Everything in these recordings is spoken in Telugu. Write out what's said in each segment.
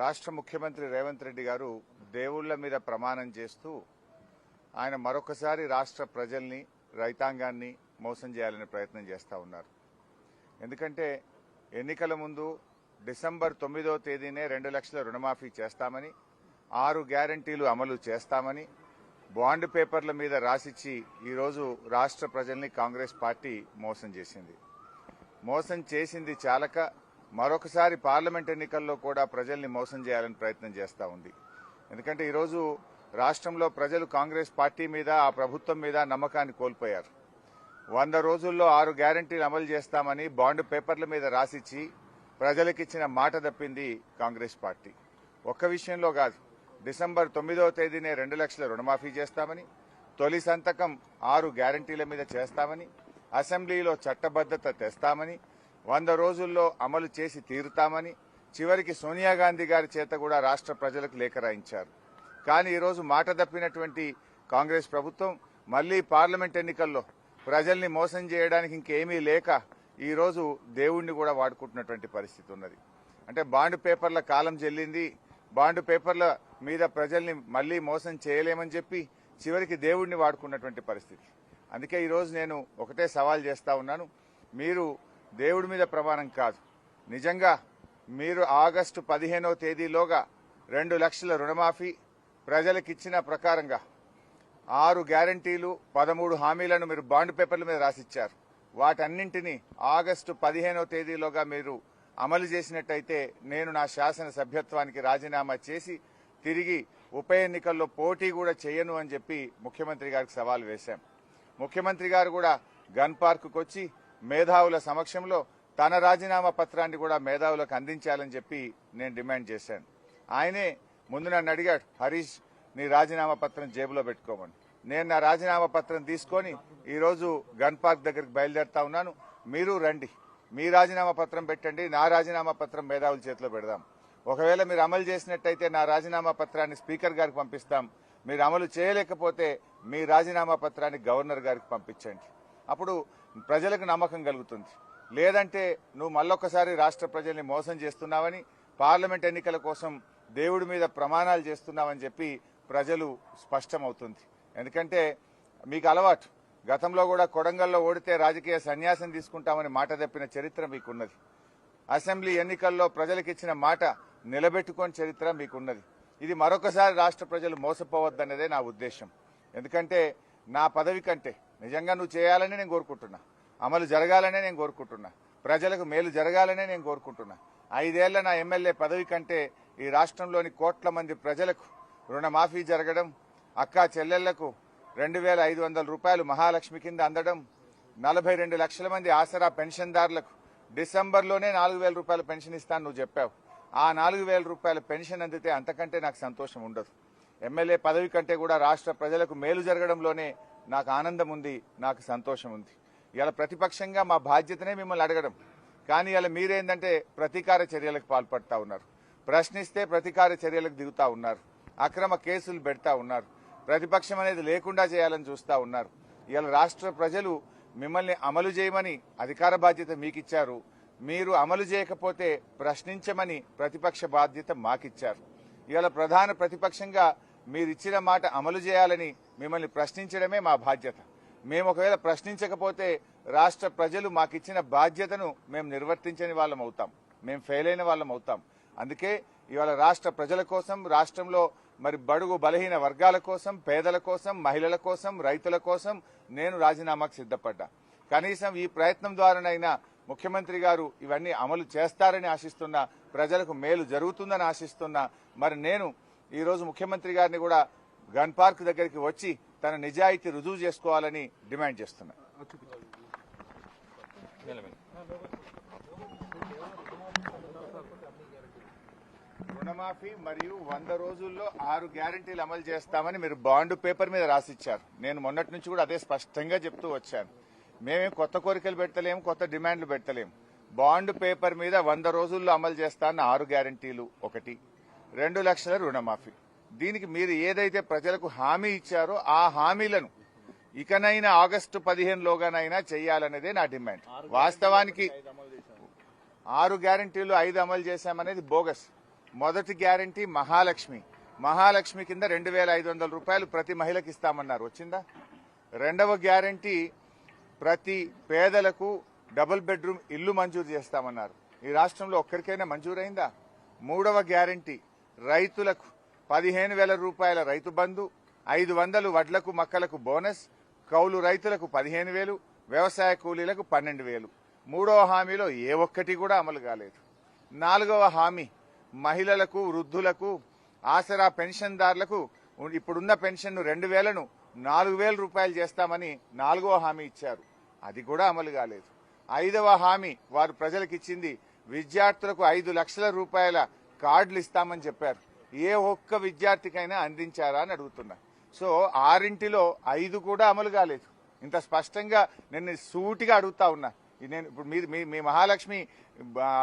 రాష్ట్ర ముఖ్యమంత్రి రేవంత్ రెడ్డి గారు దేవుళ్ళ మీద ప్రమాణం చేస్తూ ఆయన మరొకసారి రాష్ట్ర ప్రజల్ని రైతాంగాన్ని మోసం చేయాలనే ప్రయత్నం చేస్తూ ఉన్నారు. ఎందుకంటే ఎన్నికల ముందు డిసెంబర్ తొమ్మిదో తేదీనే రెండు లక్షల రుణమాఫీ చేస్తామని ఆరు గ్యారంటీలు అమలు చేస్తామని బాండ్ పేపర్ల మీద రాసిచ్చి ఈరోజు రాష్ట్ర ప్రజల్ని కాంగ్రెస్ పార్టీ మోసం చేసింది. మోసం చేసింది చాలక మరొకసారి పార్లమెంట్ ఎన్నికల్లో కూడా ప్రజల్ని మోసం చేయాలని ప్రయత్నం చేస్తూ ఉంది. ఎందుకంటే ఈరోజు రాష్ట్రంలో ప్రజలు కాంగ్రెస్ పార్టీ మీద ఆ ప్రభుత్వం మీద నమ్మకాన్ని కోల్పోయారు. వంద రోజుల్లో ఆరు గ్యారంటీలు అమలు చేస్తామని బాండ్ పేపర్ల మీద రాసిచ్చి ప్రజలకిచ్చిన మాట తప్పింది కాంగ్రెస్ పార్టీ. ఒక్క విషయంలో కాదు డిసెంబర్ తొమ్మిదవ తేదీనే రెండు లక్షల రుణమాఫీ చేస్తామని తొలి సంతకం ఆరు గ్యారంటీల మీద చేస్తామని అసెంబ్లీలో చట్టబద్దత తెస్తామని వంద రోజుల్లో అమలు చేసి తీరుతామని చివరికి సోనియా గాంధీ గారి చేత కూడా రాష్ట్ర ప్రజలకు లేఖ రాయించారు. కానీ ఈరోజు మాట తప్పినటువంటి కాంగ్రెస్ ప్రభుత్వం మళ్ళీ పార్లమెంట్ ఎన్నికల్లో ప్రజల్ని మోసం చేయడానికి ఇంకేమీ లేక ఈరోజు దేవుణ్ణి కూడా వాడుకుంటున్నటువంటి పరిస్థితి ఉన్నది. అంటే బాండ్ పేపర్ల కాలం చెల్లింది. బాండ్ పేపర్ల మీద ప్రజల్ని మళ్ళీ మోసం చేయలేమని చెప్పి చివరికి దేవుణ్ణి వాడుకున్నటువంటి పరిస్థితి. అందుకే ఈరోజు నేను ఒకటే సవాల్ చేస్తా ఉన్నాను. మీరు దేవుడి మీద ప్రమాణం కాదు. నిజంగా మీరు ఆగస్టు పదిహేనవ తేదీలోగా రెండు లక్షల రుణమాఫీ ప్రజలకిచ్చిన ప్రకారంగా ఆరు గ్యారంటీలు పదమూడు హామీలను మీరు బాండ్ పేపర్ల మీద రాసిచ్చారు. వాటన్నింటినీ ఆగస్టు పదిహేనవ తేదీలోగా మీరు అమలు చేసినట్టయితే నేను నా శాసన సభ్యత్వానికి రాజీనామా చేసి తిరిగి ఉప ఎన్నికల్లో పోటీ కూడా చేయను అని చెప్పి ముఖ్యమంత్రి గారికి సవాల్ వేశాం. ముఖ్యమంత్రి గారు కూడా గన్ పార్కుకు వచ్చి మేధావుల సమక్షంలో తన రాజీనామా పత్రాన్ని కూడా మేధావులకు అందించాలని చెప్పి నేను డిమాండ్ చేశాను. ఆయనే ముందు నన్ను అడిగాడు హరీష్ నీ రాజీనామా పత్రం జేబులో పెట్టుకోమని. నేను నా రాజీనామా పత్రం తీసుకొని ఈరోజు గన్ పార్క్ దగ్గరికి బయలుదేరుతా ఉన్నాను. మీరు రండి. మీ రాజీనామా పత్రం పెట్టండి నా రాజీనామా పత్రం మేధావుల చేతిలో పెడదాం. ఒకవేళ మీరు అమలు చేసినట్టయితే నా రాజీనామా పత్రాన్ని స్పీకర్ గారికి పంపిస్తాం. మీరు అమలు చేయలేకపోతే మీ రాజీనామా పత్రాన్ని గవర్నర్ గారికి పంపించండి. అప్పుడు ప్రజలకు నమ్మకం కలుగుతుంది. లేదంటే నువ్వు మళ్ళొక్కసారి రాష్ట్ర ప్రజల్ని మోసం చేస్తున్నావని పార్లమెంట్ ఎన్నికల కోసం దేవుడి మీద ప్రమాణాలు చేస్తున్నావని చెప్పి ప్రజలు స్పష్టమవుతుంది. ఎందుకంటే మీకు అలవాటు. గతంలో కూడా కొడంగల్లో ఓడితే రాజకీయ సన్యాసం తీసుకుంటామని మాట తప్పిన చరిత్ర మీకున్నది. అసెంబ్లీ ఎన్నికల్లో ప్రజలకు ఇచ్చిన మాట నిలబెట్టుకోని చరిత్ర మీకున్నది. ఇది మరొకసారి రాష్ట్ర ప్రజలు మోసపోవద్దన్నదే నా ఉద్దేశం. ఎందుకంటే నా పదవి కంటే నిజంగా నువ్వు చేయాలని నేను కోరుకుంటున్నా. అమలు జరగాలనే నేను కోరుకుంటున్నా. ప్రజలకు మేలు జరగాలనే నేను కోరుకుంటున్నా. ఐదేళ్ళ నా ఎమ్మెల్యే పదవి కంటే ఈ రాష్ట్రంలోని కోట్ల మంది ప్రజలకు రుణమాఫీ జరగడం అక్కా చెల్లెళ్ళకు రెండు వేల ఐదు వందల రూపాయలు మహాలక్ష్మి కింద అందడం నలభై రెండు లక్షల మంది ఆసరా పెన్షన్దారులకు డిసెంబర్లోనే నాలుగు వేల రూపాయల పెన్షన్ ఇస్తాను నువ్వు చెప్పావు. ఆ నాలుగు వేల రూపాయల పెన్షన్ అందితే అంతకంటే నాకు సంతోషం ఉండదు. ఎమ్మెల్యే పదవి కంటే కూడా రాష్ట్ర ప్రజలకు మేలు జరగడంలోనే నాకు ఆనందం ఉంది నాకు సంతోషం ఉంది. ఇలా ప్రతిపక్షంగా మా బాధ్యతనే మిమ్మల్ని అడగడం. కానీ ఇలా మీరేందంటే ప్రతీకార చర్యలకు పాల్పడతా ఉన్నారు. ప్రశ్నిస్తే ప్రతీకార చర్యలకు దిగుతా ఉన్నారు. అక్రమ కేసులు పెడతా ఉన్నారు. ప్రతిపక్షం అనేది లేకుండా చేయాలని చూస్తా ఉన్నారు. ఇలా రాష్ట్ర ప్రజలు మిమ్మల్ని అమలు చేయమని అధికార బాధ్యత మీకిచ్చారు. మీరు అమలు చేయకపోతే ప్రశ్నించమని ప్రతిపక్ష బాధ్యత మాకిచ్చారు. ఇవాళ ప్రధాన ప్రతిపక్షంగా మీరిచ్చిన మాట అమలు చేయాలని మిమ్మల్ని ప్రశ్నించడమే మా బాధ్యత. మేము ఒకవేళ ప్రశ్నించకపోతే రాష్ట్ర ప్రజలు మాకిచ్చిన బాధ్యతను మేము నిర్వర్తించని వాళ్ళం అవుతాం. మేము ఫెయిల్ అయిన వాళ్ళం అవుతాం. అందుకే ఇవాళ రాష్ట్ర ప్రజల కోసం రాష్ట్రంలో మరి బడుగు బలహీన వర్గాల కోసం పేదల కోసం మహిళల కోసం రైతుల కోసం నేను రాజీనామాకు సిద్ధపడ్డా. కనీసం ఈ ప్రయత్నం ద్వారానైనా ముఖ్యమంత్రి గారు ఇవన్నీ అమలు చేస్తారని ఆశిస్తున్నా ప్రజలకు మేలు జరుగుతుందని ఆశిస్తున్నా మరి నేను ఈ రోజు ముఖ్యమంత్రి గారిని కూడా గన్ పార్క్ దగ్గరికి వచ్చి తన నిజాయితీ రుజువు చేసుకోవాలని డిమాండ్ చేస్తున్నా. రుణమాఫీ మరియు వంద రోజుల్లో ఆరు గ్యారంటీలు అమలు చేస్తామని మీరు బాండ్ పేపర్ మీద రాసిచ్చారు. నేను మొన్నటి నుంచి కూడా అదే స్పష్టంగా చెప్తూ వచ్చాను. మేమేం కొత్త కోరికలు పెట్టలేము కొత్త డిమాండ్లు పెట్టలేము. బాండ్ పేపర్ మీద వంద రోజుల్లో అమలు చేస్తాన్న ఆరు గ్యారంటీలు ఒకటి. రెండు లక్షల రుణమాఫీ. దీనికి మీరు ఏదైతే ప్రజలకు హామీ ఇచ్చారో ఆ హామీలను ఇకనైనా ఆగస్టు పదిహేనులోగానైనా చేయాలనేదే నా డిమాండ్. వాస్తవానికి ఆరు గ్యారంటీలు ఐదు అమలు చేశామనేది బోగస్. మొదటి గ్యారంటీ మహాలక్ష్మి. మహాలక్ష్మి కింద రెండు వేల ఐదు వందల రూపాయలు ప్రతి మహిళకి ఇస్తామన్నారు. వచ్చిందా? రెండవ గ్యారంటీ ప్రతి పేదలకు డబుల్ బెడ్రూమ్ ఇల్లు మంజూరు చేస్తామన్నారు. ఈ రాష్ట్రంలో ఒక్కరికైనా మంజూరైందా? మూడవ గ్యారంటీ రైతులకు పదిహేను వేల రూపాయల రైతు బంధు ఐదు వందలు వడ్లకు మక్కలకు బోనస్ కౌలు రైతులకు పదిహేను వేలు వ్యవసాయ కూలీలకు పన్నెండు వేలు. మూడవ హామీలో ఏ ఒక్కటి కూడా అమలు కాలేదు. నాలుగవ హామీ మహిళలకు వృద్ధులకు ఆసరా పెన్షన్దారులకు ఇప్పుడున్న పెన్షన్ రెండు వేలను నాలుగు వేల రూపాయలు చేస్తామని నాలుగవ హామీ ఇచ్చారు. అది కూడా అమలు కాలేదు. ఐదవ హామీ వారు ప్రజలకు ఇచ్చింది విద్యార్థులకు ఐదు లక్షల రూపాయల కార్డులు ఇస్తామని చెప్పారు. ఏ ఒక్క విద్యార్థికైనా అందించారా అని అడుగుతున్నా. సో ఆరింటిలో ఐదు కూడా అమలు కాలేదు. ఇంత స్పష్టంగా నేను సూటిగా అడుగుతా ఉన్నా. నేను ఇప్పుడు మీరు మీ మీ మహాలక్ష్మి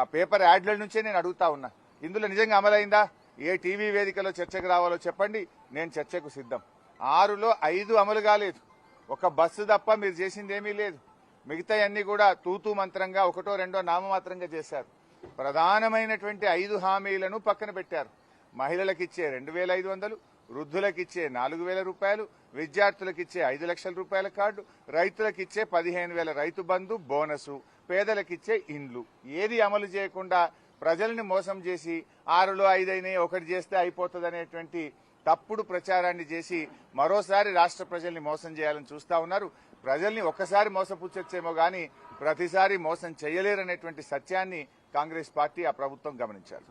పేపర్ యాడ్ల నుంచే నేను అడుగుతా ఉన్నా. ఇందులో నిజంగా అమలైందా? ఏ టీవీ వేదికలో చర్చకు రావాలో చెప్పండి. నేను చర్చకు సిద్ధం. ఆరులో ఐదు అమలు కాలేదు. ఒక బస్సు తప్ప మీరు చేసింది ఏమీ లేదు. మిగతా అన్ని కూడా తూతూ మంత్రంగా ఒకటో రెండో నామమాత్రంగా చేశారు. ప్రధానమైనటువంటి ఐదు హామీలను పక్కన పెట్టారు. మహిళలకు ఇచ్చే రెండు వేల ఐదు వందలు వృద్ధులకు ఇచ్చే నాలుగు వేల రూపాయలు విద్యార్థులకు ఇచ్చే ఐదు లక్షల రూపాయల కార్డు రైతులకు ఇచ్చే పదిహేను వేల రైతు బంధు బోనసు పేదలకిచ్చే ఇండ్లు. ఏది అమలు చేయకుండా ప్రజల్ని మోసం చేసి ఆరులో ఐదైనాయి ఒకటి చేస్తే అయిపోతుంది అనేటువంటి తప్పుడు ప్రచారాన్ని చేసి మరోసారి రాష్ట్ర ప్రజల్ని మోసం చేయాలని చూస్తా ఉన్నారు. ప్రజల్ని ఒక్కసారి మోసపుచ్చొచ్చేమో గాని ప్రతిసారి మోసం చేయలేరనేటువంటి సత్యాన్ని కాంగ్రెస్ పార్టీ ఆ ప్రభుత్వం గమనించారు.